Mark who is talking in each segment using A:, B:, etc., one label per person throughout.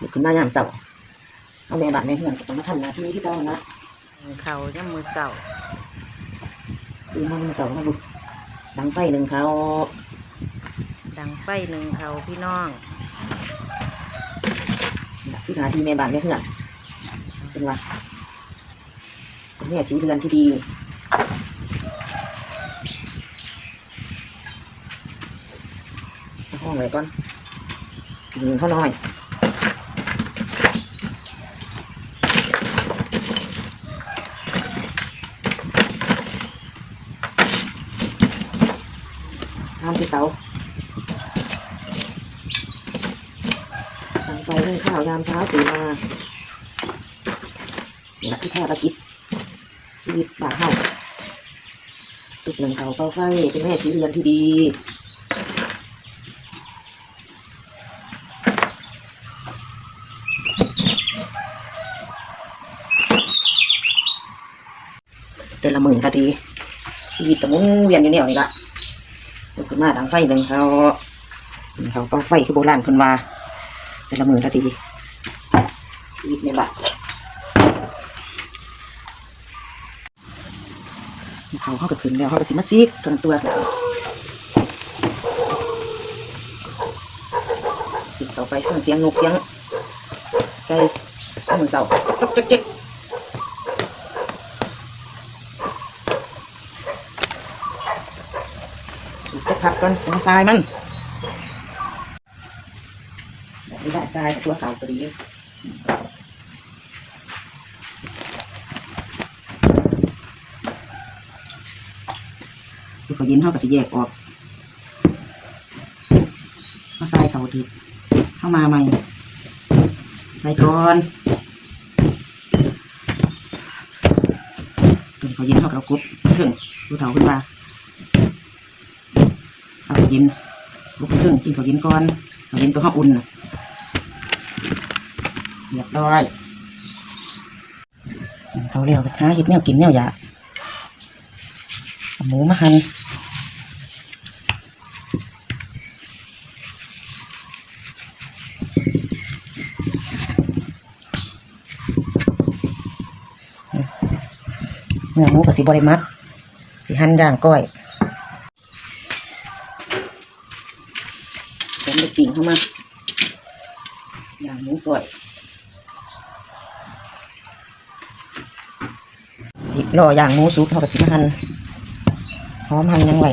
A: ลุกขึ้นมายามเสาร์เอาแม่บ้านแม่เฮือนก็ต้องมาทำหน้าที่ที่เจ้านะ
B: เขาย่ำมือเสา
A: ตื่นมาวันเสาร์มาลุกดังไฟหนึ่งเขา
B: ดังไฟหนึ่งเขาพี่น้อง
A: ที่หน้าที่แม่บ้านแม่เฮือนเป็นว่าเป็นแม่ชี้เรือนที่ดีเอาห้องไว้ก่อนกินข้าวน้อยำที่เตาตั้งไฟเรื่องข้าวยามเช้าตื่นมาเนี่ยที่แท้ปรกิจชีวิตบาเฮาตุกหนึ่งเขาเตาไฟเป็นแม่ชีเรือนที่ดีแต่ละหมื่นก็ดีชีวิตตะมุนเวียนอยู่เนี่ยนี่ละลุก ขึ้นมาดังไฟหนึ่งเขาเขาก็ไฟคือโบราณคนว่าแต่ละมือละดีชีวิตในบานเขาเข้ากับขึ้นแล้วเขาก็สิมาซีกตัวตัวสิต่อไปฟังเสียงนกเสียงไก่ข้ามือเสาจ๊กจ๊ก จ๊กอีกสักพักก่อนเอาทรายมันไม่ได้ทรายตัวเก่าตัวนี้ที่เขาเย็นเท่ากับจะแยกออกมาทรายเขาถือเข้ามาใหม่ ใส่ก่อนจนเขาเย็นเท่ากับเรากุดเรื่องดูเถาขึ้นมาาวเย็นลุกขึ้นกินข้าวเย็นก่อนข้าวเย็นตัวข้าอุ่นเรียบร้อยเขาเร็วหาเห็ดแนวกินแนวยากเอาหมูมาหั่นเนื้อหมูกับสีบริมัดสีหั่นด่างก้อย ผมไปิ่งเข้ามา อย่างหมูก่อยอีกรออย่างหมูสุกเขากับชิมหันหอมหั่นยังไหว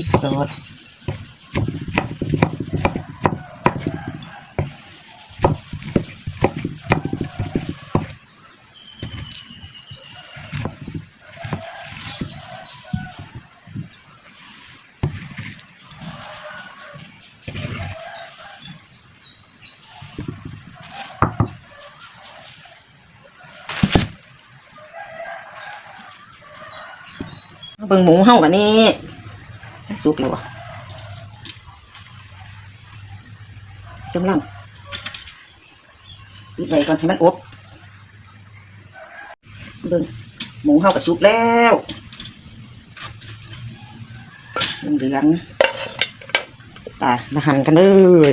A: ริกสดเบิ่งหมูเฮาบัดนี้ สุกแล้ววะกำลังปิดไว้ก่อนให้มันอบเบิ่งหมูเฮากับสุกแล้วเหลืองๆตามาหั่นกันเลย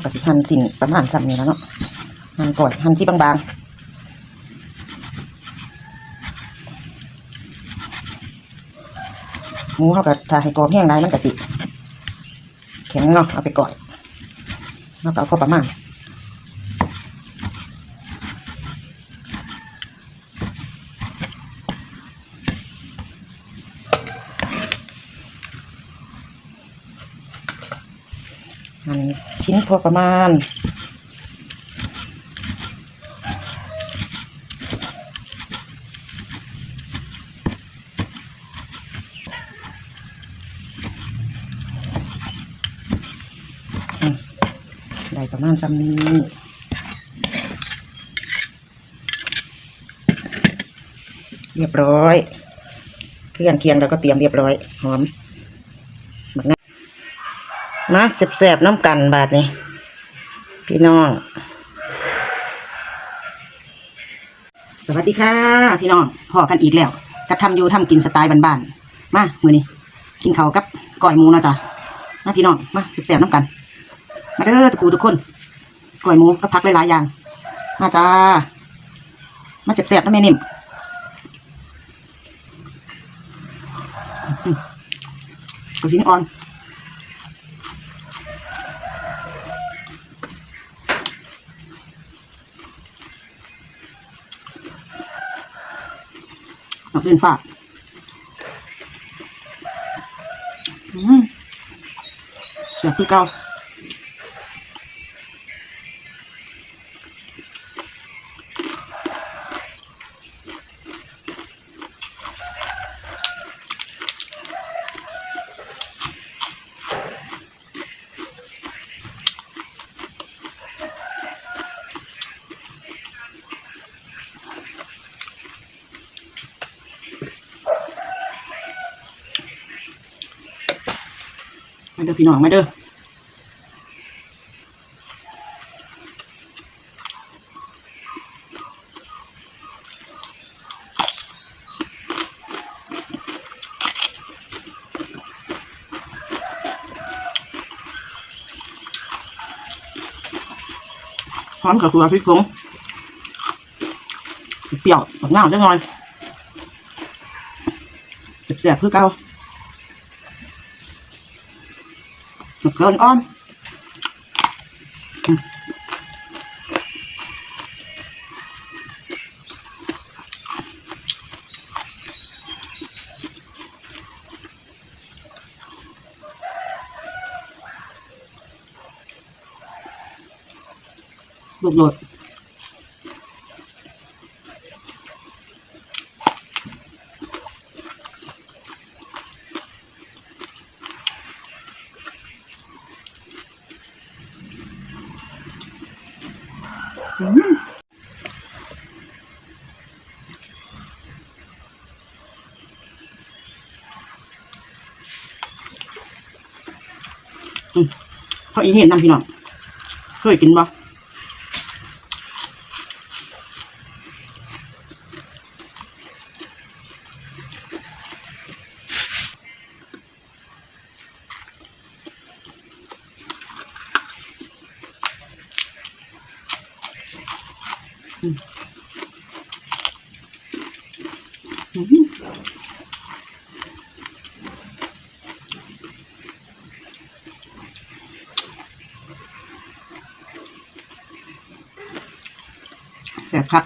A: เขาก็สิหั่นสินประมาณสามนี้แล้วเนาะหันก่อยหันที่บางๆหมูเขากับทาให้กรอบแห้งได้มันกับสิ แข็งเนาะเอาไปก่อยแล้วก็เอาพอประมาณ อันชิ้นพอประมาณ ได้ประมาณซ้ำนี้เรียบร้อย เครื่องเคียงเราก็เตรียมเรียบร้อย หอม มาแสบๆน้ำกันบาทนี่พี่น้อง สวัสดีค่ะพี่น้องพอกันอีกแล้ว กับทำอยู่ทำกินสไตล์บ้านๆมามือนี้กินเขากับก้อยหมูนะจ้ะมาพี่น้องมาแสบๆน้ำกัน มาเด้อทุกครูทุกคนกล้วยหมูก็พักหลายๆอย่าง มาจ้ามาเจ็บๆนะแม่นิ่มกระชินอ่อน เอาเป็นฝากอืมเสียบคือเก่า มาเด้อพี่น้องมาเด้อหอมกับตัวพริกผงเปรี้ยวบักหน้าวจังหน่อยเสียบๆเพื่อเก่า มะเขืออ่อนอืมลูกโดดอืมอืม เพราะอีเห็นนำพี่น้องเคยกินบ่ แซ่บครับ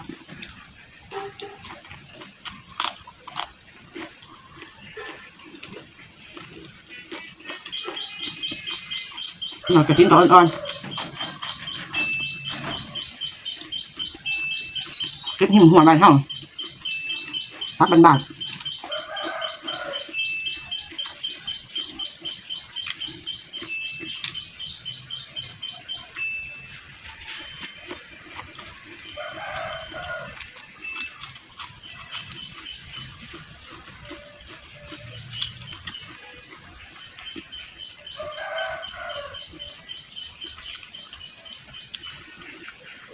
A: หน่อยกระทิ้งต่ออ่อนๆ เก็บหิมหัวใบเท่าพักบานๆ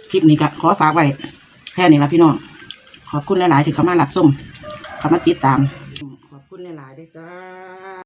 A: คลิปนี้ก็ขอฝากไว้ แค่นี้ละพี่น้อง ขอบคุณหลาย ๆ ที่เข้ามารับชมเข้ามาติดตาม